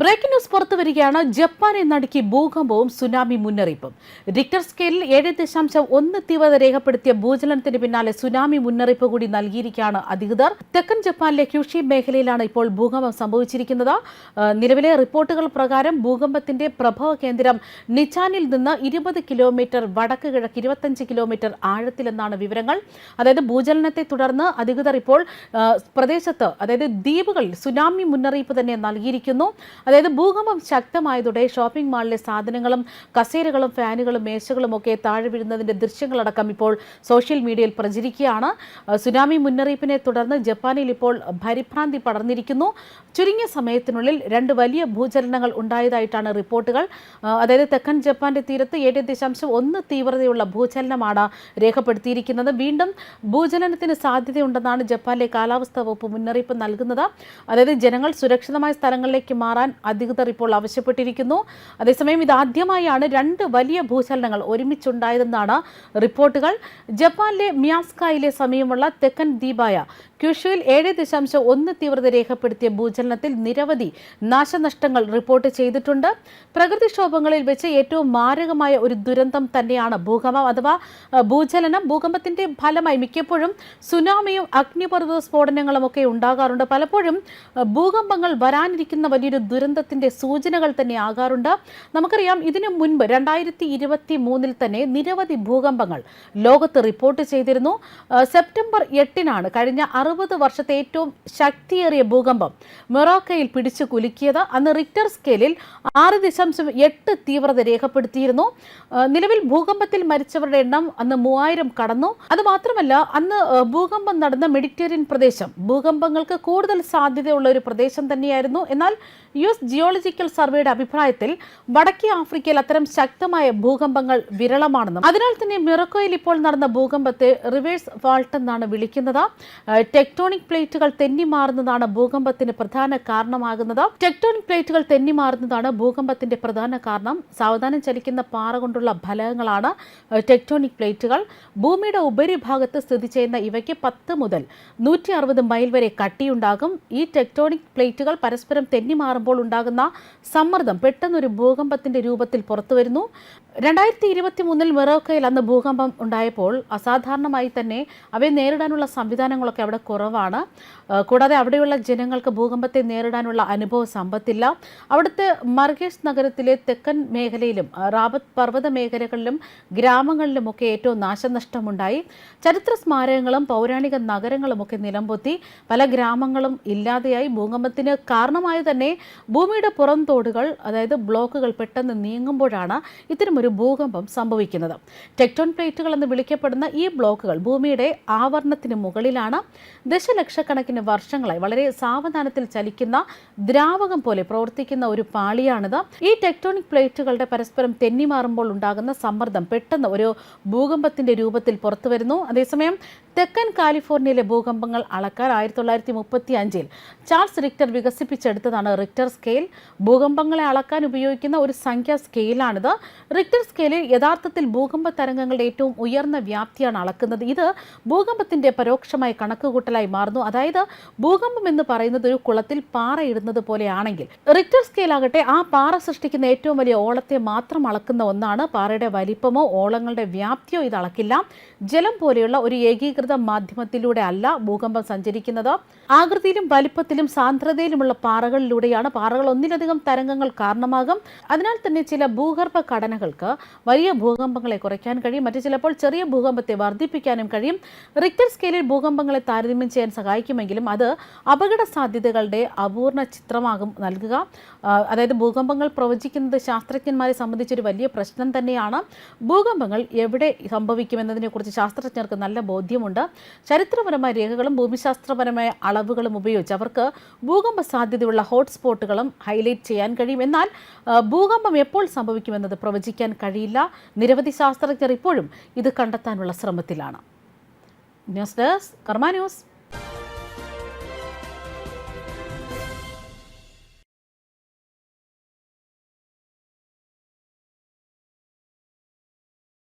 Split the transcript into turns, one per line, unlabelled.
Breaking news പുറത്തു വരികയാണ്. ജപ്പാനെ നടുക്കി ഭൂകമ്പവും tsunami മുന്നറിയിപ്പും. റിക്ടർ സ്കെയിലിൽ ഏഴ് ദശാംശം ഒന്ന് തീവ്രത രേഖപ്പെടുത്തിയ ഭൂചലനത്തിന് പിന്നാലെ സുനാമി മുന്നറിയിപ്പ് കൂടി നൽകിയിരിക്കുകയാണ് അധികൃതർ. തെക്കൻ ജപ്പാനിലെ ക്യൂഷി മേഖലയിലാണ് ഇപ്പോൾ ഭൂകമ്പം സംഭവിച്ചിരിക്കുന്നത്. നിലവിലെ റിപ്പോർട്ടുകൾ പ്രകാരം ഭൂകമ്പത്തിന്റെ പ്രഭവ കേന്ദ്രം നിച്ചാനിൽ നിന്ന് ഇരുപത് കിലോമീറ്റർ വടക്ക് കിഴക്ക് ഇരുപത്തഞ്ച് കിലോമീറ്റർ ആഴത്തിലെന്നാണ് വിവരങ്ങൾ. അതായത് ഭൂചലനത്തെ തുടർന്ന് അധികൃതർ ഇപ്പോൾ പ്രദേശത്ത് അതായത് ദ്വീപുകളിൽ സുനാമി മുന്നറിയിപ്പ് തന്നെ നൽകിയിരിക്കുന്നു. അതായത് ഭൂകമ്പം ശക്തമായതോടെ ഷോപ്പിംഗ് മാളിലെ സാധനങ്ങളും കസേരകളും ഫാനുകളും മേശകളും ഒക്കെ താഴെ വീഴുന്നതിന്റെ ദൃശ്യങ്ങളടക്കം ഇപ്പോൾ സോഷ്യൽ മീഡിയയിൽ പ്രചരിക്കുകയാണ്. സുനാമി മുന്നറിയിപ്പിനെ തുടർന്ന് ജപ്പാനിൽ ഇപ്പോൾ പരിഭ്രാന്തി പടർന്നിരിക്കുന്നു. ചുരുങ്ങിയ സമയത്തിനുള്ളിൽ രണ്ട് വലിയ ഭൂചലനങ്ങൾ ഉണ്ടായതായിട്ടാണ് റിപ്പോർട്ടുകൾ. അതായത് തെക്കൻ ജപ്പാന്റെ തീരത്ത് ഏഴ് ദശാംശം ഒന്ന് തീവ്രതയുള്ള ഭൂചലനമാണ് രേഖപ്പെടുത്തിയിരിക്കുന്നത്. വീണ്ടും ഭൂചലനത്തിന് സാധ്യതയുണ്ടെന്നാണ് ജപ്പാനിലെ കാലാവസ്ഥാ വകുപ്പ് മുന്നറിയിപ്പ് നൽകുന്നത്. അതായത് ജനങ്ങൾ സുരക്ഷിതമായ സ്ഥലങ്ങളിലേക്ക് മാറാൻ അധികൃതർ ഇപ്പോൾ ആവശ്യപ്പെട്ടിരിക്കുന്നു. അതേസമയം ഇതാദ്യമായാണ് രണ്ട് വലിയ ഭൂചലനങ്ങൾ ഒരുമിച്ചുണ്ടായതെന്നാണ് റിപ്പോർട്ടുകൾ. ജപ്പാനിലെ മിയാസ്കായിലെ സമീപമുള്ള തെക്കൻ ദ്വീപായ ക്യുഷുവിൽ ഏഴ് ദശാംശം ഒന്ന് തീവ്രത രേഖപ്പെടുത്തിയ ഭൂചലനത്തിൽ നിരവധി നാശനഷ്ടങ്ങൾ റിപ്പോർട്ട് ചെയ്തിട്ടുണ്ട്. പ്രകൃതിക്ഷോഭങ്ങളിൽ വെച്ച് ഏറ്റവും മാരകമായ ഒരു ദുരന്തം തന്നെയാണ് ഭൂകമ്പം അഥവാ ഭൂചലനം. ഭൂകമ്പത്തിന്റെ ഫലമായി മിക്കപ്പോഴും സുനാമിയും അഗ്നിപർവത സ്ഫോടനങ്ങളും ഒക്കെ ഉണ്ടാകാറുണ്ട്. പലപ്പോഴും ഭൂകമ്പങ്ങൾ വരാനിരിക്കുന്ന വലിയൊരു ദുരന്തത്തിന്റെ സൂചനകൾ തന്നെ ആകാറുണ്ട്. നമുക്കറിയാം ഇതിനു മുൻപ് രണ്ടായിരത്തി ഇരുപത്തി മൂന്നിൽ തന്നെ നിരവധി ഭൂകമ്പങ്ങൾ ലോകത്ത് റിപ്പോർട്ട് ചെയ്തിരുന്നു. സെപ്റ്റംബർ എട്ടിനാണ് കഴിഞ്ഞ അറുപത് വർഷത്തെ ഏറ്റവും ശക്തിയേറിയ ഭൂകമ്പം മൊറോക്കയിൽ പിടിച്ചു കുലുക്കിയത് അന്ന് റിക്ടർ സ്കെയിലിൽ ആറ് ദശാംശം എട്ട് തീവ്രത രേഖപ്പെടുത്തിയിരുന്നു. നിലവിൽ ഭൂകമ്പത്തിൽ മരിച്ചവരുടെ എണ്ണം അന്ന് മൂവായിരം കടന്നു. അത് മാത്രമല്ല അന്ന് ഭൂകമ്പം നടന്ന മെഡിറ്റേറിയൻ പ്രദേശം ഭൂകമ്പങ്ങൾക്ക് കൂടുതൽ സാധ്യതയുള്ള ഒരു പ്രദേശം തന്നെയായിരുന്നു. എന്നാൽ യു എസ് ജിയോളജിക്കൽ സർവേയുടെ അഭിപ്രായത്തിൽ വടക്കേ ആഫ്രിക്കയിൽ അത്തരം ശക്തമായ ഭൂകമ്പങ്ങൾ വിരളമാണെന്നും അതിനാൽ തന്നെ മിറക്കോയിൽ ഇപ്പോൾ നടന്ന ഭൂകമ്പത്തെ റിവേഴ്സ് ഫാൾട്ട് എന്നാണ് വിളിക്കുന്നത്. ടെക്ടോണിക് പ്ലേറ്റുകൾ തെന്നിമാറുന്നതാണ് ഭൂകമ്പത്തിന് പ്രധാന കാരണമാകുന്നത്. ടെക്ടോണിക് പ്ലേറ്റുകൾ തെന്നിമാറുന്നതാണ് ഭൂകമ്പത്തിന്റെ പ്രധാന കാരണം. സാവധാനം ചലിക്കുന്ന പാറ കൊണ്ടുള്ള ഫലകങ്ങളാണ് ടെക്ടോണിക് പ്ലേറ്റുകൾ. ഭൂമിയുടെ ഉപരിഭാഗത്ത് സ്ഥിതി ചെയ്യുന്ന ഇവയ്ക്ക് പത്ത് മുതൽ നൂറ്റി അറുപത് മൈൽ വരെ കട്ടിയുണ്ടാകും. ഈ ടെക്ടോണിക് പ്ലേറ്റുകൾ പരസ്പരം തെന്നിമാറുമ്പോൾ ഉണ്ടാകുന്ന സമ്മർദ്ദം പെട്ടെന്നൊരു ഭൂകമ്പത്തിന്റെ രൂപത്തിൽ പുറത്തു വരുന്നു രണ്ടായിരത്തി ഇരുപത്തി മൂന്നിൽ മെറോക്കയിൽ അന്ന് ഭൂകമ്പം ഉണ്ടായപ്പോൾ അസാധാരണമായി തന്നെ അവയെ നേരിടാനുള്ള സംവിധാനങ്ങളൊക്കെ അവിടെ കുറവാണ്. കൂടാതെ അവിടെയുള്ള ജനങ്ങൾക്ക് ഭൂകമ്പത്തെ നേരിടാനുള്ള അനുഭവ സമ്പത്തില്ല. അവിടുത്തെ മർഗേഷ് നഗരത്തിലെ തെക്കൻ മേഖലയിലും റാബത്ത് പർവത മേഖലകളിലും ഗ്രാമങ്ങളിലുമൊക്കെ ഏറ്റവും നാശനഷ്ടമുണ്ടായി. ചരിത്ര സ്മാരകങ്ങളും പൗരാണിക നഗരങ്ങളുമൊക്കെ നിലംപൊത്തി പല ഗ്രാമങ്ങളും ഇല്ലാതെയായി. ഭൂകമ്പത്തിന് കാരണമായി തന്നെ ഭൂമിയുടെ പുറംതോടുകൾ അതായത് ബ്ലോക്കുകൾ പെട്ടെന്ന് നീങ്ങുമ്പോഴാണ് ഇത്തരമൊരു ഭൂകമ്പം സംഭവിക്കുന്നത്. ടെക്ടോൺ പ്ലേറ്റുകൾ എന്ന് വിളിക്കപ്പെടുന്ന ഈ ബ്ലോക്കുകൾ ഭൂമിയുടെ ആവരണത്തിന് മുകളിലാണ്. ദശലക്ഷക്കണക്കിന് വർഷങ്ങളായി വളരെ സാവധാനത്തിൽ ചലിക്കുന്ന ദ്രാവകം പോലെ പ്രവർത്തിക്കുന്ന ഒരു പാളിയാണിത്. ഈ ടെക്ടോണിക് പ്ലേറ്റുകളുടെ പരസ്പരം തെന്നിമാറുമ്പോൾ ഉണ്ടാകുന്ന സമ്മർദ്ദം പെട്ടെന്ന് ഒരു ഭൂകമ്പത്തിന്റെ രൂപത്തിൽ പുറത്തു വരുന്നു അതേസമയം തെക്കൻ കാലിഫോർണിയയിലെ ഭൂകമ്പങ്ങൾ അളക്കാൻ ആയിരത്തി തൊള്ളായിരത്തി മുപ്പത്തി അഞ്ചിൽ ചാൾസ് റിക്ടർ വികസിപ്പിച്ചെടുത്തതാണ് റിക്ടർ സ്കെയിൽ. ഭൂകമ്പങ്ങളെ അളക്കാൻ ഉപയോഗിക്കുന്ന ഒരു സംഖ്യാ സ്കെയിലാണിത്. റിക്ടർ സ്കെയിലിൽ യഥാർത്ഥത്തിൽ ഭൂകമ്പ തരംഗങ്ങളുടെ ഏറ്റവും ഉയർന്ന വ്യാപ്തിയാണ് അളക്കുന്നത്. ഇത് ഭൂകമ്പത്തിന്റെ പരോക്ഷമായ കണക്കുകൂട്ടലായി മാറുന്നു. അതായത് ഭൂകമ്പം എന്ന് പറയുന്നത് ഒരു കുളത്തിൽ പാറ ഇടുന്നത് പോലെയാണെങ്കിൽ റിക്ടർ സ്കെയിൽ ആകട്ടെ ആ പാറ സൃഷ്ടിക്കുന്ന ഏറ്റവും വലിയ ഓളത്തെ മാത്രം അളക്കുന്ന ഒന്നാണ് പാറയുടെ വലിപ്പമോ ഓളങ്ങളുടെ വ്യാപ്തിയോ ഇത് അളക്കില്ല. ജലം പോലെയുള്ള ഒരു ഏകീകൃത മാധ്യമത്തിലൂടെ അല്ല ഭൂകമ്പം സഞ്ചരിക്കുന്നത്. ആകൃതിയിലും വലിപ്പത്തിലും സാന്ദ്രതയിലുമുള്ള പാറകളിലൂടെയാണ് പാറകൾ ഒന്നിലധികം തരംഗങ്ങൾ കാരണമാകും. അതിനാൽ തന്നെ ചില ഭൂഗർഭ ഘടനകൾക്ക് വലിയ ഭൂകമ്പങ്ങളെ കുറയ്ക്കാൻ കഴിയും. മറ്റു ചിലപ്പോൾ ചെറിയ ഭൂകമ്പത്തെ വർദ്ധിപ്പിക്കാനും കഴിയും. റിക്ടർ സ്കെയിലിൽ ഭൂകമ്പങ്ങളെ താരതമ്യം ചെയ്യാൻ സഹായിക്കുമെങ്കിലും അത് അപകട സാധ്യതകളുടെ അപൂർണ ചിത്രമാകും നൽകുക. അതായത് ഭൂകമ്പങ്ങൾ പ്രവചിക്കുന്നത് ശാസ്ത്രജ്ഞന്മാരെ സംബന്ധിച്ചൊരു വലിയ പ്രശ്നം തന്നെയാണ്. ഭൂകമ്പങ്ങൾ എവിടെ സംഭവിക്കുമെന്നതിനെക്കുറിച്ച് ശാസ്ത്രജ്ഞർക്ക് നല്ല ബോധ്യമുണ്ട്. ചരിത്രപരമായ രേഖകളും ഭൂമിശാസ്ത്രപരമായ അളവുകളും ഉപയോഗിച്ച് അവർക്ക് ഭൂകമ്പ സാധ്യതയുള്ള ഹോട്ട്സ്പോട്ടുകളും ഹൈലൈറ്റ് ചെയ്യാൻ കഴിയും. എന്നാൽ ഭൂകമ്പം എപ്പോൾ സംഭവിക്കുമെന്നത് പ്രവചിക്കാൻ കഴിയില്ല. നിരവധി ശാസ്ത്രജ്ഞർ ഇപ്പോഴും ഇത് കണ്ടെത്താനുള്ള ശ്രമത്തിലാണ്. News desk Karma news.